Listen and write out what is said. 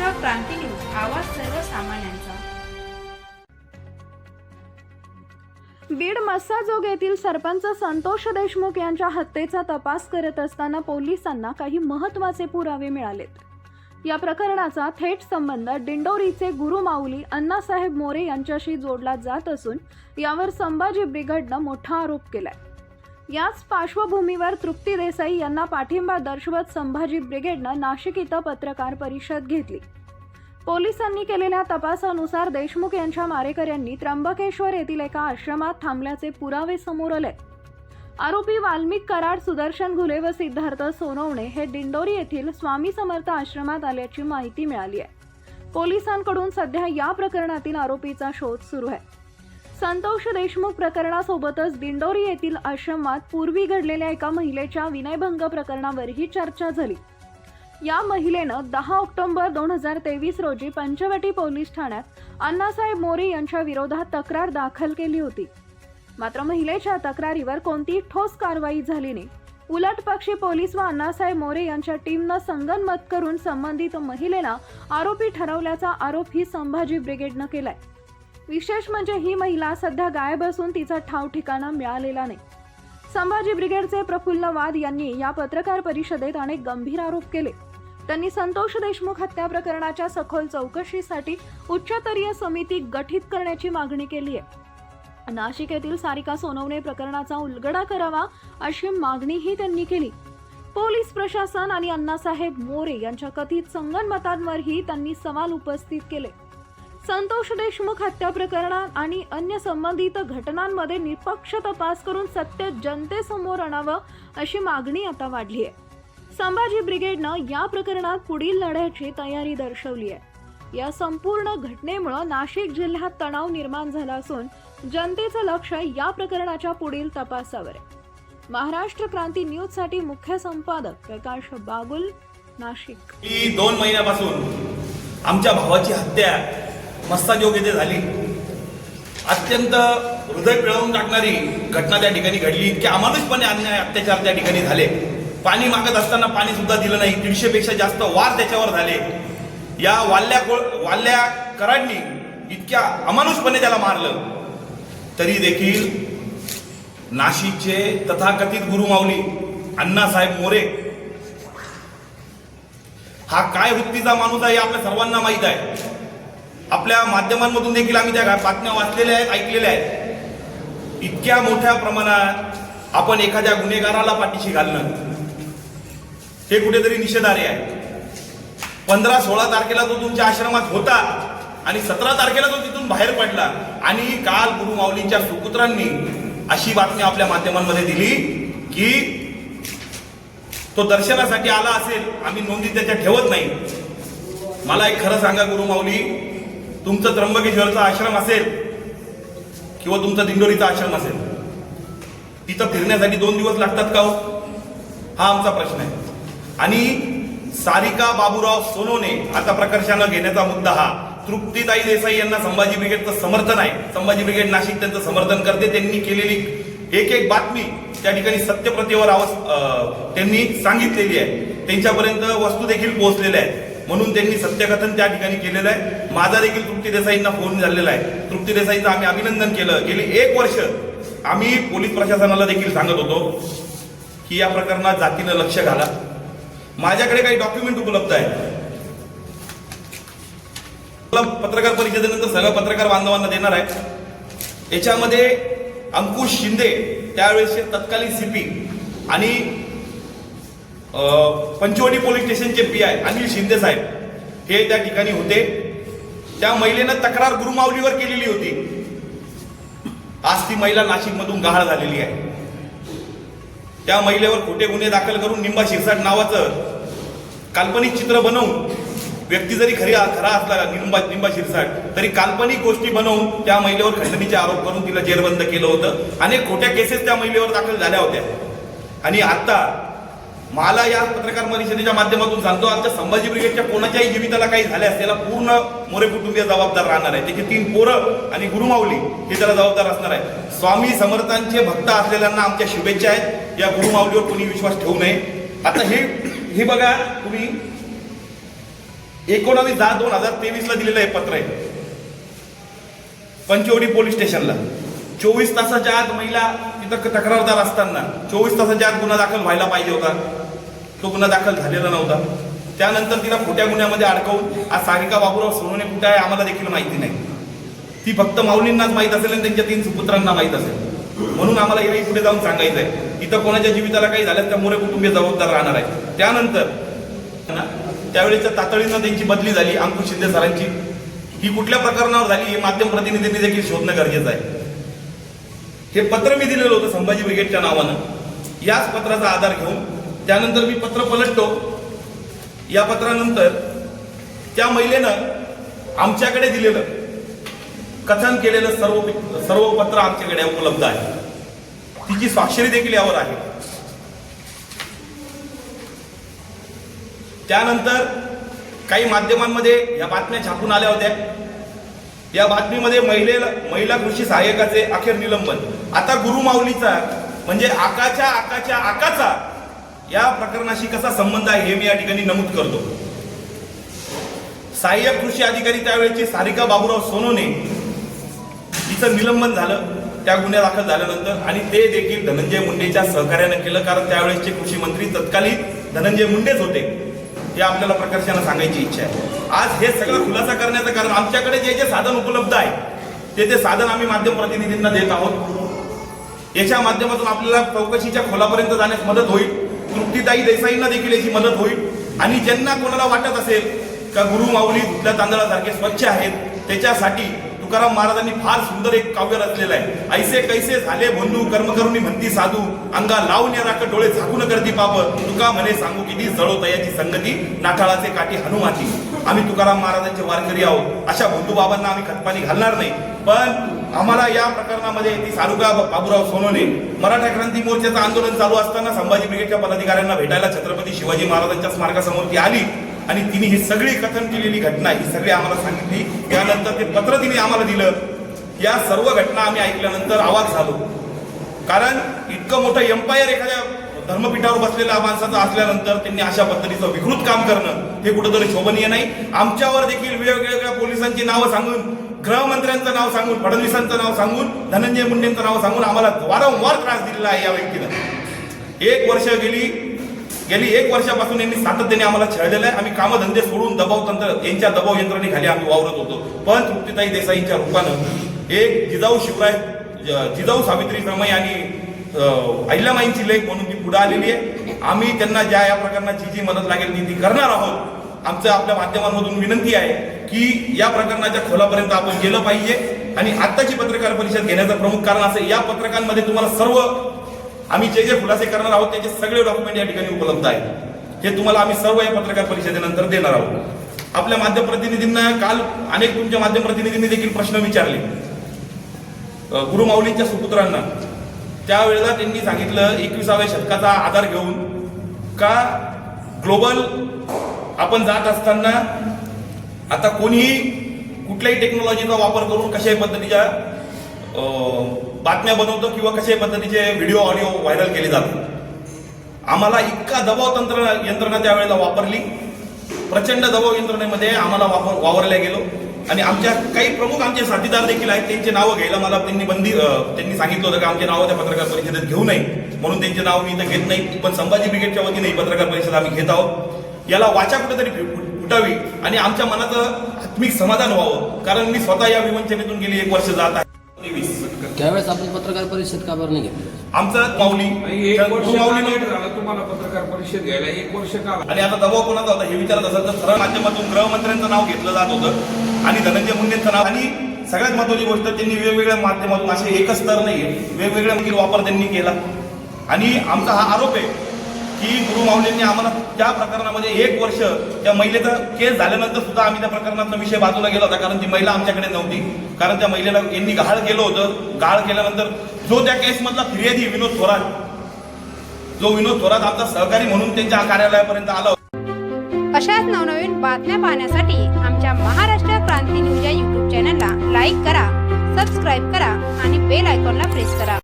Maharashtra Kranti news आवाज सर्वसामान्यांचा. बीड मस्साजोग येथील सरपंच संतोष देशमुख यांच्या हत्येचा तपास करत असताना पोलिसांना काही महत्त्वाचे पुरावे मिळालेत. या प्रकरणाचा थेट संबंध दिंडोरीचे गुरुमाऊली अण्णासाहेब मोरे यांच्याशी जोडला जात असून यावर संभाजी ब्रिगेडनं मोठा आरोप केलाय. याच पार्श्वभूमीवर तृप्ती देसाई यांना पाठिंबा दर्शवत संभाजी ब्रिगेडनं नाशिक इथं पत्रकार परिषद घेतली. पोलिसांनी केलेल्या तपासानुसार देशमुख यांच्या मारेकऱ्यांनी त्र्यंबकेश्वर येथील एका आश्रमात थांबल्याचे पुरावे समोर आले. आरोपी वाल्मिक कराड सुदर्शन घुले व सिद्धार्थ सोनवणे हे दिंडोरी येथील स्वामी समर्थ आश्रमात आल्याची माहिती मिळाली आहे. पोलिसांकडून सध्या या प्रकरणातील आरोपीचा शोध सुरू आहे. संतोष देशमुख प्रकरणासोबतच दिंडोरी येथील आश्रमात पूर्वी घडलेल्या एका महिलेच्या विनयभंग प्रकरणावरही चर्चा झाली. या महिलेनं दहा ऑक्टोबर दोन हजार तेवीस रोजी पंचवटी पोलीस ठाण्यात अण्णासाहेब मोरे यांच्या विरोधात तक्रार दाखल केली होती. मात्र महिलेच्या तक्रारीवर कोणतीही ठोस कारवाई झाली नाही. उलट पक्षी पोलीस व अण्णासाहेब मोरे यांच्या टीमनं संगनमत करून संबंधित महिलेला आरोपी ठरवल्याचा आरोप ही संभाजी ब्रिगेडनं केलाय. विशेष म्हणजे ही महिला सध्या गायब असून तिचा ठाव ठिकाणा मिळालेला नाही. संभाजी ब्रिगेडचे प्रफुल्ल वाद यांनी या पत्रकार परिषदेत अनेक गंभीर आरोप केले. त्यांनी संतोष देशमुख हत्या प्रकरणाच्या सखोल चौकशीसाठी उच्चस्तरीय समिती गठीत करण्याची मागणी केली आहे. नाशिक येथील सारिका सोनवणे प्रकरणाचा उलगडा करावा अशी मागणीही त्यांनी केली. पोलीस प्रशासन आणि अण्णासाहेब मोरे यांच्या कथित संगनमतांवरही त्यांनी सवाल उपस्थित केले. संतोष देशमुख हत्या प्रकरणात आणि अन्य संबंधित घटनांमध्ये निष्पक्ष तपास करून सत्य जनतेसमोर आणावं अशी मागणी आता वाढली आहे. संभाजी ब्रिगेडनं या प्रकरणात पुढील लढ्याची तयारी दर्शवली आहे. या संपूर्ण घटनेमुळं नाशिक जिल्ह्यात तणाव निर्माण झाला असून जनतेचं लक्ष या प्रकरणाच्या पुढील तपासावर आहे. महाराष्ट्र क्रांती न्यूजसाठी मुख्य संपादक प्रकाश बागुल नाशिक. दोन महिन्यापासून आमच्या भावाची हत्या मस्ताजोग येथे झाली. अत्यंत हृदय पिळवून टाकणारी घटना त्या ठिकाणी घडली. इतके अमानुषपणे अन्याय अत्याचार त्या ठिकाणी झाले. पाणी मागत असताना पाणी सुद्धा दिलं नाही. दीडशेपेक्षा जास्त वार त्याच्यावर झाले. या वाल्ल्या कोळ- वाल्ल्या कराडनी इतक्या अमानुषपणे त्याला मारलं. तरी देखील नाशिकचे तथाकथित गुरुमाऊली अण्णासाहेब मोरे हा काय वृत्तीचा माणूस आहे हे आपल्या सर्वांना माहीत आहे. आपल्या माध्यमांमधून देखील आम्ही त्या बातम्या वाचलेल्या आहेत ऐकलेल्या आहेत. इतक्या मोठ्या प्रमाणात आपण एखाद्या गुन्हेगाराला पाठीशी घालणं हे कुठेतरी निषेधार्ह आहे. पंधरा सोळा तारखेला तो तुमच्या आश्रमात होता आणि सतरा तारखेला तो तिथून बाहेर पडला आणि काल गुरु माऊलींच्या सुपुत्रांनी अशी बातमी आपल्या माध्यमांमध्ये दिली की तो दर्शनासाठी आला असेल आम्ही नोंदी त्याच्या ठेवत नाही. मला एक खरं सांगा गुरु माऊली तुमचं त्र्यंबकेश्वरचा आश्रम असेल किंवा तुमचा दिंडोरीचा आश्रम असेल तिथं फिरण्यासाठी दोन दिवस लागतात का हो? हा आमचा प्रश्न आहे. आणि सारिका बाबूराव सोनोने आता प्रकर्षानं घेण्याचा मुद्दा हा. तृप्तीताई देसाई यांना संभाजी ब्रिगेडचं समर्थन आहे. संभाजी ब्रिगेड नाशिक त्यांचं समर्थन करते. त्यांनी केलेली एक एक बातमी त्या ठिकाणी सत्यप्रतेवर आवाज त्यांनी सांगितलेली आहे. त्यांच्यापर्यंत वस्तू देखील पोहोचलेल्या आहेत. म्हणून त्यांनी सत्यकथन त्या ठिकाणी केलेलं आहे. माझा देखील तृप्ती देसाईंना फोन झालेला आहे. तृप्ती देसाईंचं आम्ही अभिनंदन केलं. गेली एक वर्ष आम्ही पोलीस प्रशासनाला देखील सांगत होतो की या प्रकरणात जातीनं लक्ष घाला. माझ्याकडे काही डॉक्युमेंट उपलब्ध आहे पत्रकार परिषदेनंतर सगळं पत्रकार बांधवांना देणार आहे. याच्यामध्ये अंकुश शिंदे त्यावेळेसचे तत्कालीन सीपी आणि पंचवटी पोलीस स्टेशनचे पी आय अनिल शिंदे साहेब हे त्या ठिकाणी होते. त्या महिलेनं तक्रार गुरुमावलीवर केलेली होती. आज ती महिला नाशिकमधून गहाळ झालेली आहे. त्या महिलेवर खोटे गुन्हे दाखल करून निंबा शिरसाट नावाचं काल्पनिक चित्र बनवून व्यक्ती जरी खरी खरा असला निंबा निंबा शिरसाट तरी काल्पनिक गोष्टी बनवून त्या महिलेवर खंडणीचे आरोप करून तिला जेरबंद केलं होतं. अनेक खोट्या केसेस त्या महिलेवर दाखल झाल्या होत्या. आणि आता मला या पत्रकार परिषदेच्या माध्यमातून सांगतो आमच्या संभाजी ब्रिगेडच्या कोणाच्याही जीविताला काही झाल्यास त्याला पूर्ण मोरे कुटुंबीय जबाबदार राहणार आहे. त्याचे तीन पोरं आणि गुरुमाऊली हे त्याला जबाबदार असणार आहे. स्वामी समर्थांचे भक्त असलेल्यांना आमच्या शुभेच्छा आहेत. या गुरुमाऊलीवर कोणी विश्वास ठेवू नये. आता हे हे बघा तुम्ही एकोणावीस दहा दोन हजार तेवीस ला दिलेलं हे पत्र आहे. पंचवडी पोलीस स्टेशनला. चोवीस तासाच्या आत महिला तिथं तक्रारदार असताना चोवीस तासाच्या आत गुन्हा दाखल व्हायला पाहिजे होता. तो गुन्हा दाखल झालेला नव्हता. त्यानंतर तिला खोट्या गुन्ह्यामध्ये अडकवून आज सारिका बाबूराव सोनवणे कुठे आहे आम्हाला देखील माहिती नाही. ती फक्त माऊलींनाच माहीत असेल आणि त्यांच्या तीन सुपुत्रांना माहीत असेल. म्हणून आम्हाला हे पुढे जाऊन सांगायचं आहे इथं कोणाच्या जीविताला काही झालं त्या मोरे कुटुंबीय जबाबदार राहणार आहे त्यानंतर त्यावेळेच्या तातडीनं त्यांची बदली झाली अंकुश शिंदे सरांची. ही कुठल्या प्रकरणावर झाली हे माध्यम प्रतिनिधींनी देखील शोधणं गरजेचं आहे. हे पत्र मी दिलेलं होतं संभाजी ब्रिगेडच्या नावानं. याच पत्राचा आधार घेऊन त्यानंतर मी पत्र पलटतो. या पत्रानंतर त्या महिलेनं आमच्याकडे दिलेलं कथन केलेलं सर्व सर्व पत्र आमच्याकडे उपलब्ध आहे तिची स्वाक्षरी देखील यावर आहे. त्यानंतर काही माध्यमांमध्ये या बातम्या छापून आल्या होत्या. या बातमीमध्ये महिलेला महिला कृषी सहाय्यकाचे अखेर निलंबन. आता गुरु माऊलीचा म्हणजे आकाच्या आकाच्या आकाचा या प्रकरणाशी कसा संबंध आहे हे मी या ठिकाणी नमूद करतो. सहाय्यक कृषी अधिकारी त्यावेळेचे सारिका बाबूराव सोनोने तिचं निलंबन झालं त्या गुन्ह्या दाखल झाल्यानंतर आणि ते देखील धनंजय मुंडेच्या सहकार्यानं केलं कारण त्यावेळेसचे कृषी मंत्री तत्कालीन धनंजय मुंडेच होते हे आपल्याला प्रकर्षानं सांगायची इच्छा आहे. आज हे सगळं खुलासा करण्याचं कारण आमच्याकडे जे जे साधन उपलब्ध आहे ते ते साधन आम्ही माध्यम प्रतिनिधींना देत आहोत. याच्या माध्यमातून आपल्याला चौकशीच्या खोलापर्यंत जाण्यास मदत होईल. तृप्तीताई देसाईंना देखील याची मदत होईल. आणि ज्यांना कोणाला वाटत असेल का गुरु माऊली दुधल्या तांदळासारखे स्वच्छ आहेत त्याच्यासाठी तुकाराम महाराजांनी फार सुंदर एक काव्य रचलेलं आहे. ऐसे कैसे झाले बंधू कर्म करुणी म्हणती साधू अंगा लावून या राख डोळे झाकून करती पाप तुका म्हणे सांगू किती जळो याची संगती नाठाळाचे काठी हनुमाती आम्ही तुकाराम महाराजांचे वारकरी आहोत. अशा बंधू बाबांना आम्ही खतपाणी घालणार नाही. पण आम्हाला या प्रकरणामध्ये ती सारुका बाबूराव सोनोने मराठा क्रांती मोर्चाचं आंदोलन चालू असताना संभाजी ब्रिगेडच्या पदाधिकाऱ्यांना भेटायला छत्रपती शिवाजी महाराजांच्या स्मारकासमोर ती आली आणि तिने ही सगळी कथन केलेली घटना ही सगळी आम्हाला सांगितली. त्यानंतर ते पत्र तिने आम्हाला दिलं. या सर्व घटना आम्ही ऐकल्यानंतर आवाज झालो. कारण इतकं मोठं एम्पायर एखाद्या धर्मपीठावर बसलेल्या माणसाचं असल्यानंतर त्यांनी अशा पद्धतीचं विकृत काम करणं हे कुठंतरी शोभनीय नाही. आमच्यावर देखील वेगवेगळ्या पोलिसांची नावं सांगून गृहमंत्र्यांचं नाव सांगून फडणवीसांचं नाव सांगून धनंजय मुंडेंचं नाव सांगून आम्हाला वारंवार त्रास दिलेला आहे या व्यक्तीनं एक वर्ष गेली गेली एक वर्षापासून यांनी सातत्याने आम्हाला छळलेलं आहे. आम्ही कामधंदे सोडून दबाव तंत्र यांच्या दबाव यंत्रणेखाली आम्ही वावरत होतो. पण तृप्तीताई देसाईंच्या रूपानं एक जिजाऊ शिवराय जिजाऊ सावित्री रमाई आणि अहिल्यामाईंची लेख म्हणून ती पुढे आलेली आहे. आम्ही त्यांना ज्या या प्रकारना जी जी मदत लागेल ती ती करणार आहोत. आमचं आपल्या माध्यमांमधून विनंती आहे की या प्रकरणाच्या खोलापर्यंत आपण गेलं पाहिजे. आणि आत्ताची पत्रकार परिषद घेण्याचं प्रमुख कारण असं या पत्रकांमध्ये तुम्हाला सर्व आम्ही जे जे खुलासे करणार आहोत त्याचे सगळे डॉक्युमेंट या ठिकाणी उपलब्ध आहेत. हे तुम्हाला आम्ही सर्व या पत्रकार परिषदेनंतर देणार आहोत. आपल्या माध्यम प्रतिनिधींना काल अनेक तुमच्या माध्यम प्रतिनिधींनी देखील प्रश्न विचारले. गुरुमाऊलींच्या सुपुत्रांना. त्यावेळेला त्यांनी सांगितलं एकविसाव्या शतकाचा आधार घेऊन का ग्लोबल आपण जात असताना आता कोणीही कुठल्याही टेक्नॉलॉजीचा वापर करून कशाही पद्धतीच्या बातम्या बनवतो किंवा कशाही पद्धतीचे व्हिडिओ ऑडिओ व्हायरल केले जातात. आम्हाला इतका दबाव तंत्र यंत्रणा त्यावेळेला वापरली. प्रचंड दबाव यंत्रणेमध्ये आम्हाला वापर वावरल्या गेलो. आणि आमच्या काही प्रमुख आमचे साथीदार देखील आहेत त्यांचे नावं घ्यायला मला त्यांनी बंदी त्यांनी सांगितलं होतं की आमचे नावं त्या पत्रकार परिषदेत घेऊ नये. म्हणून त्यांचे नाव मी इथं घेत नाही. पण संभाजी ब्रिगेडच्या वतीने ही पत्रकार परिषद आम्ही घेत आहोत. याला वाचा कुठेतरी फुटावी आणि आमच्या मनाचं आत्मिक समाधान व्हावं. कारण मी स्वतः या विवंचनेतून गेली एक वर्ष जात आहे. त्यावेळेस आपण पत्रकार परिषद का बरं नाही घेतली? आमचं माऊली. नाही, एक वर्ष माऊली लेट झालं तुम्हाला पत्रकार परिषद घ्यायला. एक वर्ष का? आणि आता दबाव कोणाचा होता हे विचारत असेल तर सरळ माध्यमातून गृहमंत्र्यांचं नाव घेतलं जात होतं आणि धनंजय मुंडेंचं नाव. आणि सगळ्यात महत्वाची गोष्ट त्यांनी वेगवेगळ्या माध्यमातून असे एकच स्तर नाहीये. वेगवेगळ्या वापर त्यांनी केला. आणि आमचा हा आरोप आहे की गुरु माऊलींनी आम्हाला त्या प्रकरणामध्ये एक वर्ष त्या महिलेचा केस झाल्यानंतर सुद्धा आम्ही त्या प्रकरणात विषय बाजूला गेला होता कारण ती महिला आमच्याकडे नव्हती. कारण त्या महिलेला यांनी गहाळ केलं होतं. गहाळ केल्यानंतर जो त्या केसमधला फिर्यादी विनोद थोरात जो विनोद थोरात आमचा सहकारी म्हणून त्यांच्या कार्यालयापर्यंत आला होता. अशाच नवनवीन बातम्या पाहण्यासाठी आमच्या महाराष्ट्र क्रांती न्यूज या यूट्यूब चॅनलला लाईक करा सबस्क्राईब करा आणि बेल आयकॉनला प्रेस करा.